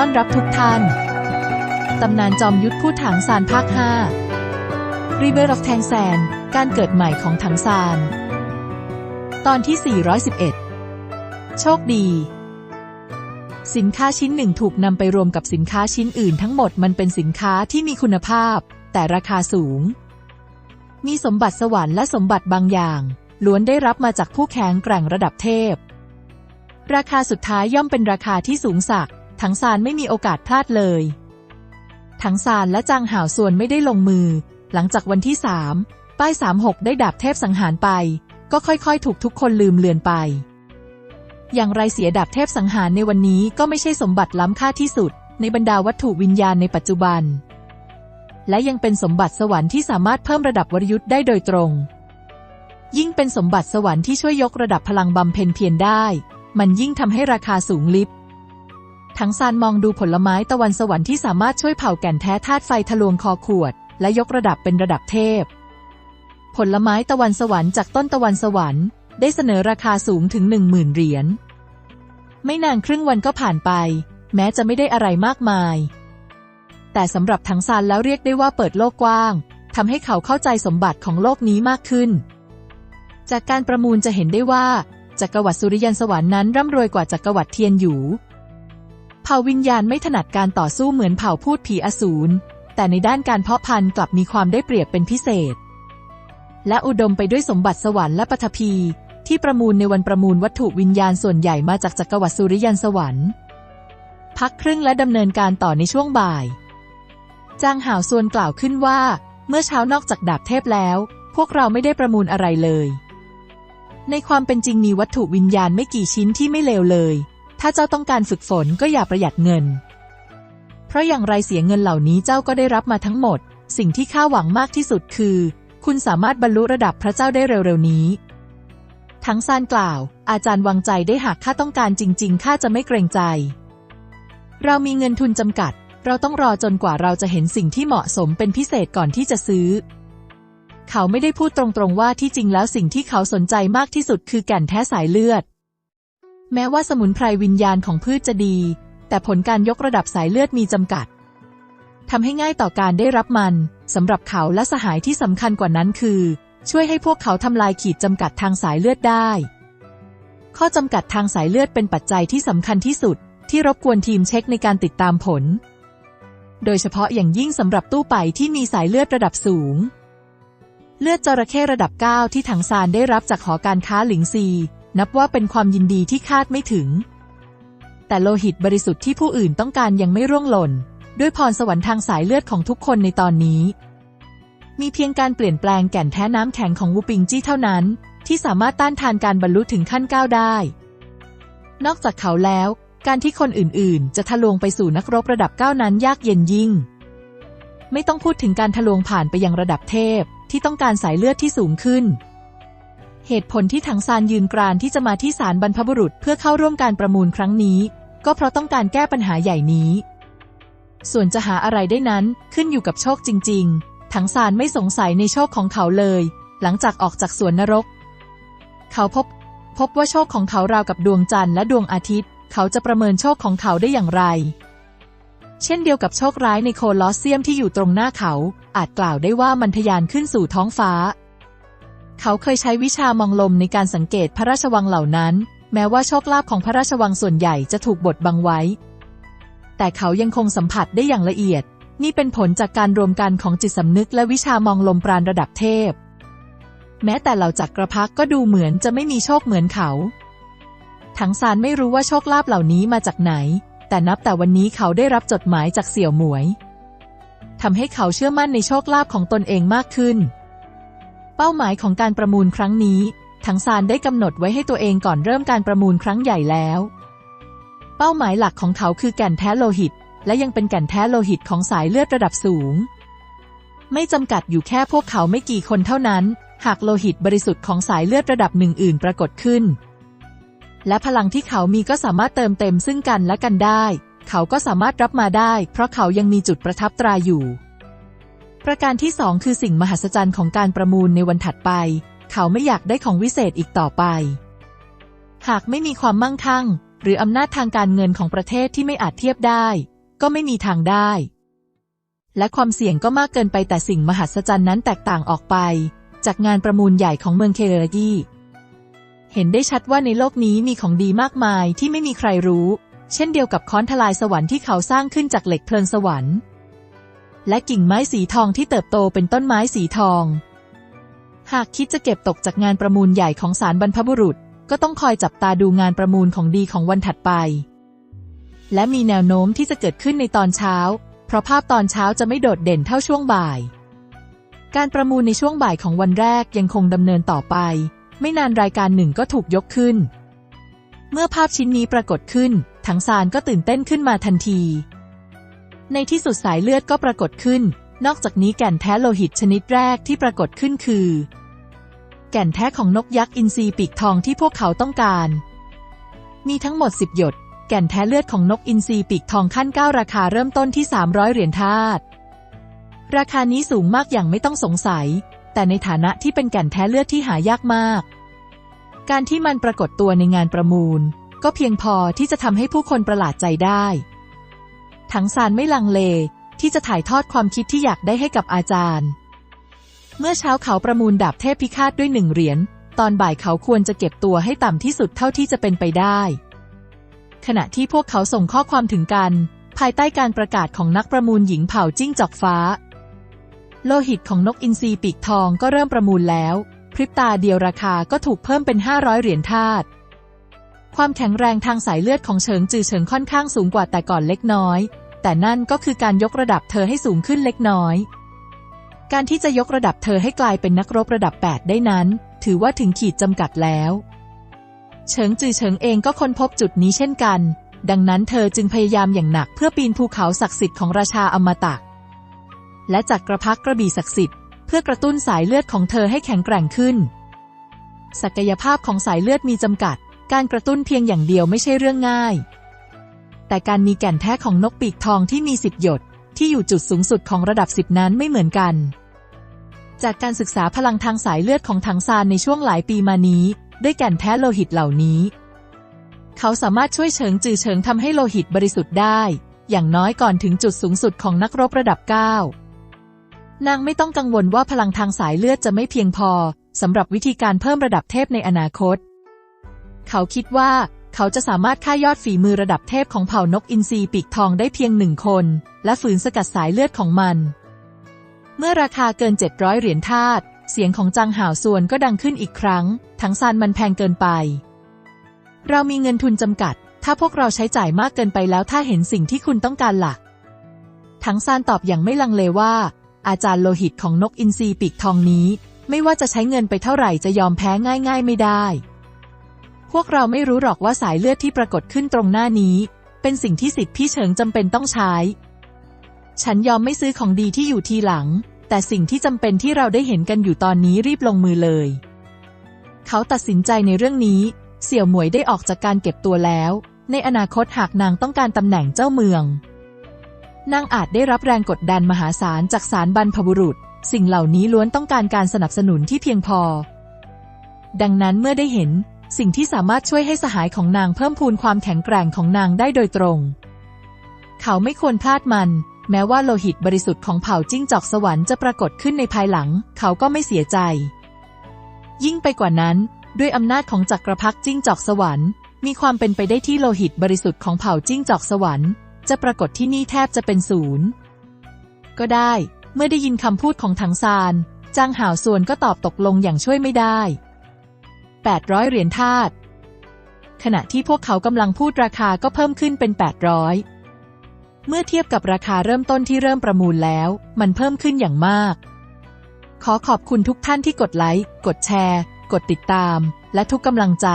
ต้อนรับทุกท่าน ตำนานจอมยุทธพูดถังซานภาค 5 River of t a n g s a n การเกิดใหม่ของถังซาน ตอนที่ 411 โชคดี สินค้าชิ้นหนึ่งถูกนำไปรวมกับสินค้าชิ้นอื่นทั้งหมดมันเป็นสินค้าที่มีคุณภาพ แต่ราคาสูง มีสมบัติสวรรค์และสมบัติบางอย่างล้วนได้รับมาจากผู้แข็งแกร่งระดับเทพ ราคาสุดท้ายย่อมเป็นราคาที่สูงสัก ถังซานไม่มีโอกาสพลาดเลย ถังซานและจางห่าวส่วนไม่ได้ลงมือ หลังจากวันที่สามป้ายสามหกได้ดาบเทพสังหารไป ก็ค่อยๆ ถูกทุกคนลืมเลือนไป อย่างไรเสียดาบเทพสังหารในวันนี้ก็ไม่ใช่สมบัติล้ำค่าที่สุด ในบรรดาวัตถุวิญญาณในปัจจุบัน และยังเป็นสมบัติสวรรค์ที่สามารถเพิ่มระดับวรยุทธ์ได้โดยตรง ยิ่งเป็นสมบัติสวรรค์ที่ช่วยยกระดับพลังบำเพ็ญเพียรได้ มันยิ่งทำให้ราคาสูงลิบ ทั้งซานมองดูผลไม้ตะวันสวรรค์ที่สามารถช่วยเผาแก่นแท้ธาตุไฟทะลวงคอขวด และยกระดับเป็นระดับเทพ ผลไม้ตะวันสวรรค์จากต้นตะวันสวรรค์ได้เสนอราคาสูงถึงหนึ่งหมื่นเหรียญ ไม่นานครึ่งวันก็ผ่านไป แม้จะไม่ได้อะไรมากมาย แต่สำหรับทั้งซานแล้วเรียกได้ว่าเปิดโลกกว้างทำให้เขาเข้าใจสมบัติของโลกนี้มากขึ้น จากการประมูลจะเห็นได้ว่าจักรวรรดิสุริยันสวรรค์นั้นร่ำรวยกว่าจักรวรรดิเทียนหยูเผ่าวิญญาณไม่ถนัดการต่อสู้เหมือนเผ่าพูดผีอสูร แต่ในด้านการเพาะพันธุ์กลับมีความได้เปรียบเป็นพิเศษ และอุดมไปด้วยสมบัติสวรรค์และปฐพี ที่ประมูลในวันประมูลวัตถุวิญญาณส่วนใหญ่มาจากจักรวรรดิสุริยันสวรรค์ พักครึ่งและดำเนินการต่อในช่วงบ่าย จางหาวส่วนกล่าวขึ้นว่า เมื่อเช้านอกจากดาบเทพแล้ว พวกเราไม่ได้ประมูลอะไรเลย ในความเป็นจริงมีวัตถุวิญญาณไม่กี่ชิ้นที่ไม่เลวเลย ถ้าเจ้าต้องการฝึกฝนก็อย่าประหยัดเงิน เพราะอย่างไรเสียเงินเหล่านี้เจ้าก็ได้รับมาทั้งหมด สิ่งที่ข้าหวังมากที่สุดคือ คุณสามารถบรรลุระดับพระเจ้าได้เร็วๆนี้ ทั้งซานกล่าว อาจารย์วางใจได้หากข้าต้องการจริง ๆข้าจะไม่เกรงใจ เรามีเงินทุนจำกัด เราต้องรอจนกว่าเราจะเห็นสิ่งที่เหมาะสมเป็นพิเศษก่อนที่จะซื้อเขาไม่ได้พูดตรงๆว่าที่จริงแล้วสิ่งที่เขาสนใจมากที่สุดคือแก่นแท้สายเลือด แม้ว่าสมุนไพรวิญญาณของพืชจะดี แต่ผลการยกระดับสายเลือดมีจำกัดทำให้ง่ายต่อการได้รับมันสำหรับเขาและสหายที่สำคัญกว่านั้นคือ ช่วยให้พวกเขาทำลายขีดจำกัดทางสายเลือดได้ ข้อจำกัดทางสายเลือดเป็นปัจจัยที่สำคัญที่สุด ที่รบกวนทีมเช็คในการติดตามผล โดยเฉพาะอย่างยิ่งสำหรับตู้ไปที่มีสายเลือดระดับสูง เลือดจระเข้ระดับ 9 ที่ถังซานได้รับจากหอการค้าหลิงซี นับว่าเป็นความยินดีที่คาดไม่ถึง แต่โลหิตบริสุทธิ์ที่ผู้อื่นต้องการยังไม่ร่วงหล่น ด้วยพรสวรรค์ทางสายเลือดของทุกคนในตอนนี้ มีเพียงการเปลี่ยนแปลงแก่นแท้น้ำแข็งของวูปิงจี้เท่านั้น ที่สามารถต้านทานการบรรลุถึงขั้นก้าวได้ นอกจากเขาแล้ว การที่คนอื่นๆ จะทะลวงไปสู่นักรบระดับเก้านั้นยากเย็นยิ่ง ไม่ต้องพูดถึงการทะลวงผ่านไปยังระดับเทพที่ต้องการสายเลือดที่สูงขึ้น เหตุผลที่ถังซานยืนกรานที่จะมาที่ศาลบรรพบุรุษเพื่อเข้าร่วมการประมูลครั้งนี้ ก็เพราะต้องการแก้ปัญหาใหญ่นี้ ส่วนจะหาอะไรได้นั้นขึ้นอยู่กับโชคจริง ๆ ถังซานไม่สงสัยในโชคของเขาเลย หลังจากออกจากสวนนรก เขาพบ พบว่าโชคของเขาราวกับดวงจันทร์และดวงอาทิตย์ เขาจะประเมินโชคของเขาได้อย่างไร เช่นเดียวกับโชคร้ายในโคลอสเซียมที่อยู่ตรงหน้าเขา อาจกล่าวได้ว่ามันทะยานขึ้นสู่ท้องฟ้า เขาเคยใช้วิชามองลมในการสังเกตพระราชวังเหล่านั้น แม้ว่าโชคลาภของพระราชวังส่วนใหญ่จะถูกบดบังไว้ แต่เขายังคงสัมผัสได้อย่างละเอียด นี่เป็นผลจากการรวมกันของจิตสำนึกและวิชามองลมปราณระดับเทพ แม้แต่เหล่าจักรพรรดิก็ดูเหมือนจะไม่มีโชคเหมือนเขาถังซานไม่รู้ว่าโชคลาภเหล่านี้มาจากไหน แต่นับแต่วันนี้เขาได้รับจดหมายจากเสี่ยวหมวยทำให้เขาเชื่อมั่นในโชคลาภของตนเองมากขึ้น เป้าหมายของการประมูลครั้งนี้ ถังซานได้กำหนดไว้ให้ตัวเองก่อนเริ่มการประมูลครั้งใหญ่แล้ว เป้าหมายหลักของเขาคือแก่นแท้โลหิต และยังเป็นแก่นแท้โลหิตของสายเลือดระดับสูง ไม่จำกัดอยู่แค่พวกเขาไม่กี่คนเท่านั้น หากโลหิตบริสุทธิ์ของสายเลือดระดับหนึ่งอื่นปรากฏขึ้น และพลังที่เขามีก็สามารถเติมเต็มซึ่งกันและกันได้ เขาก็สามารถรับมาได้ เพราะเขายังมีจุดประทับตราอยู่ ประการที่สองคือสิ่งมหัศจรรย์ของการประมูลในวันถัดไป เขาไม่อยากได้ของวิเศษอีกต่อไป หากไม่มีความมั่งคั่ง หรืออำนาจทางการเงินของประเทศที่ไม่อาจเทียบได้ ก็ไม่มีทางได้ และความเสี่ยงก็มากเกินไปแต่สิ่งมหัศจรรย์นั้นแตกต่างออกไป จากงานประมูลใหญ่ของเมืองเคเรกีเห็นได้ชัดว่าในโลกนี้มีของดีมากมายที่ไม่มีใครรู้ เช่นเดียวกับค้อนทลายสวรรค์ที่เขาสร้างขึ้นจากเหล็กเพลิงสวรรค์ และกิ่งไม้สีทองที่เติบโตเป็นต้นไม้สีทอง หากคิดจะเก็บตกจากงานประมูลใหญ่ของสารบรรพบุรุษ ก็ต้องคอยจับตาดูงานประมูลของดีของวันถัดไป และมีแนวโน้มที่จะเกิดขึ้นในตอนเช้า เพราะภาพตอนเช้าจะไม่โดดเด่นเท่าช่วงบ่าย การประมูลในช่วงบ่ายของวันแรกยังคงดำเนินต่อไป ไม่นานรายการหนึ่งก็ถูกยกขึ้น เมื่อภาพชิ้นนี้ปรากฏขึ้นถังซานก็ตื่นเต้นขึ้นมาทันที ในที่สุดสายเลือดก็ปรากฏขึ้น นอกจากนี้แก่นแท้โลหิตชนิดแรกที่ปรากฏขึ้นคือ แก่นแท้ของนกยักษ์อินทรีปีกทองที่พวกเขาต้องการ มีทั้งหมด 10 หยด แก่นแท้เลือดของนกอินทรีปีกทองขั้น 9 ราคาเริ่มต้นที่ 300 เหรียญทาสราคานี้สูงมากอย่างไม่ต้องสงสัย แต่ในฐานะที่เป็นแก่นแท้เลือดที่หายากมาก การที่มันปรากฏตัวในงานประมูล ก็เพียงพอที่จะทำให้ผู้คนประหลาดใจได้ ถังซานไม่ลังเลที่จะถ่ายทอดความคิดที่อยากได้ให้กับอาจารย์ เมื่อเช้าเขาประมูลดาบเทพพิฆาตด้วยหนึ่งเหรียญ ตอนบ่ายเขาควรจะเก็บตัวให้ต่ำที่สุดเท่าที่จะเป็นไปได้ ขณะที่พวกเขาส่งข้อความถึงกัน ภายใต้การประกาศของนักประมูลหญิงเผ่าจิ้งจอกฟ้า โลหิตของนกอินทรีปีกทองก็เริ่มประมูลแล้ว พริบตาเดียวราคาก็ถูกเพิ่มเป็น 500 เหรียญทาส ความแข็งแรงทางสายเลือดของเฉิงจือเฉิงค่อนข้างสูงกว่าแต่ก่อนเล็กน้อย แต่นั่นก็คือการยกระดับเธอให้สูงขึ้นเล็กน้อย การที่จะยกระดับเธอให้กลายเป็นนักรบระดับ 8 ได้นั้น ถือว่าถึงขีดจำกัดแล้ว เฉิงจือเฉิงเองก็ค้นพบจุดนี้เช่นกัน ดังนั้นเธอจึงพยายามอย่างหนักเพื่อปีนภูเขาศักดิ์สิทธิ์ของราชาอมตะและจักกระพักกระบี่ศักดิ์สิทธิ์เพื่อกระตุ้นสายเลือดของเธอให้แข็งแกร่งขึ้น ศักยภาพของสายเลือดมีจำกัด การกระตุ้นเพียงอย่างเดียวไม่ใช่เรื่องง่าย แต่การมีแก่นแท้ของนกปีกทองที่มีสิบหยดที่อยู่จุดสูงสุดของระดับสิบนั้นไม่เหมือนกัน จากการศึกษาพลังทางสายเลือดของถังซานในช่วงหลายปีมานี้ ด้วยแก่นแท้โลหิตเหล่านี้ เขาสามารถช่วยเฉิงจือเฉิงทำให้โลหิตบริสุทธิ์ได้ อย่างน้อยก่อนถึงจุดสูงสุดของนักรบระดับ 9 นางไม่ต้องกังวลว่าพลังทางสายเลือดจะไม่เพียงพอสำหรับวิธีการเพิ่มระดับเทพในอนาคต เขาคิดว่าเขาจะสามารถฆ่ายอดฝีมือระดับเทพของเผ่านกอินทรีปีกทองได้เพียงหนึ่งคน และฝืนสกัดสายเลือดของมัน เมื่อราคาเกิน 700 เหรียญทาสเสียงของจางห่าวส่วนก็ดังขึ้นอีกครั้ง ทั้งซานมันแพงเกินไป เรามีเงินทุนจำกัด ถ้าพวกเราใช้จ่ายมากเกินไปแล้วถ้าเห็นสิ่งที่คุณต้องการหลักทั้งซานตอบอย่างไม่ลังเลว่า อาจารย์โลหิตของนกอินทรีปีกทองนี้ ไม่ว่าจะใช้เงินไปเท่าไหร่จะยอมแพ้ง่าย ๆ ไม่ได้ พวกเราไม่รู้หรอกว่าสายเลือดที่ปรากฏขึ้นตรงหน้านี้ เป็นสิ่งที่สิทธิพี่เฉิงจำเป็นต้องใช้ ฉันยอมไม่ซื้อของดีที่อยู่ทีหลัง แต่สิ่งที่จำเป็นที่เราได้เห็นกันอยู่ตอนนี้รีบลงมือเลย เขาตัดสินใจในเรื่องนี้ เสี่ยวหมวยได้ออกจากการเก็บตัวแล้ว ในอนาคตหากนางต้องการตำแหน่งเจ้าเมือง นางอาจได้รับแรงกดดันมหาศาลจากศาลบรรพบุรุษ สิ่งเหล่านี้ล้วนต้องการการสนับสนุนที่เพียงพอ ดังนั้นเมื่อได้เห็น สิ่งที่สามารถช่วยให้สหายของนางเพิ่มพูนความแข็งแกร่งของนางได้โดยตรง เขาไม่ควรพลาดมัน แม้ว่าโลหิตบริสุทธิ์ของเผ่าจิ้งจอกสวรรค์จะปรากฏขึ้นในภายหลัง เขาก็ไม่เสียใจ ยิ่งไปกว่านั้น ด้วยอำนาจของจักรพรรดิจิ้งจอกสวรรค์ มีความเป็นไปได้ที่โลหิตบริสุทธิ์ของเผ่าจิ้งจอกสวรรค์จะปรากฏที่นี่แทบจะเป็นศูนย์ ก็ได้ เมื่อได้ยินคำพูดของถังซานจางห่าวส่วนก็ตอบตกลงอย่างช่วยไม่ได้ 800 เหรียญทาสขณะที่พวกเขากำลังพูดราคาก็เพิ่มขึ้นเป็น 800 เมื่อเทียบกับราคาเริ่มต้นที่เริ่มประมูลแล้ว มันเพิ่มขึ้นอย่างมาก ขอขอบคุณทุกท่านที่กดไลค์ กดแชร์ กดติดตาม และทุกกำลังใจ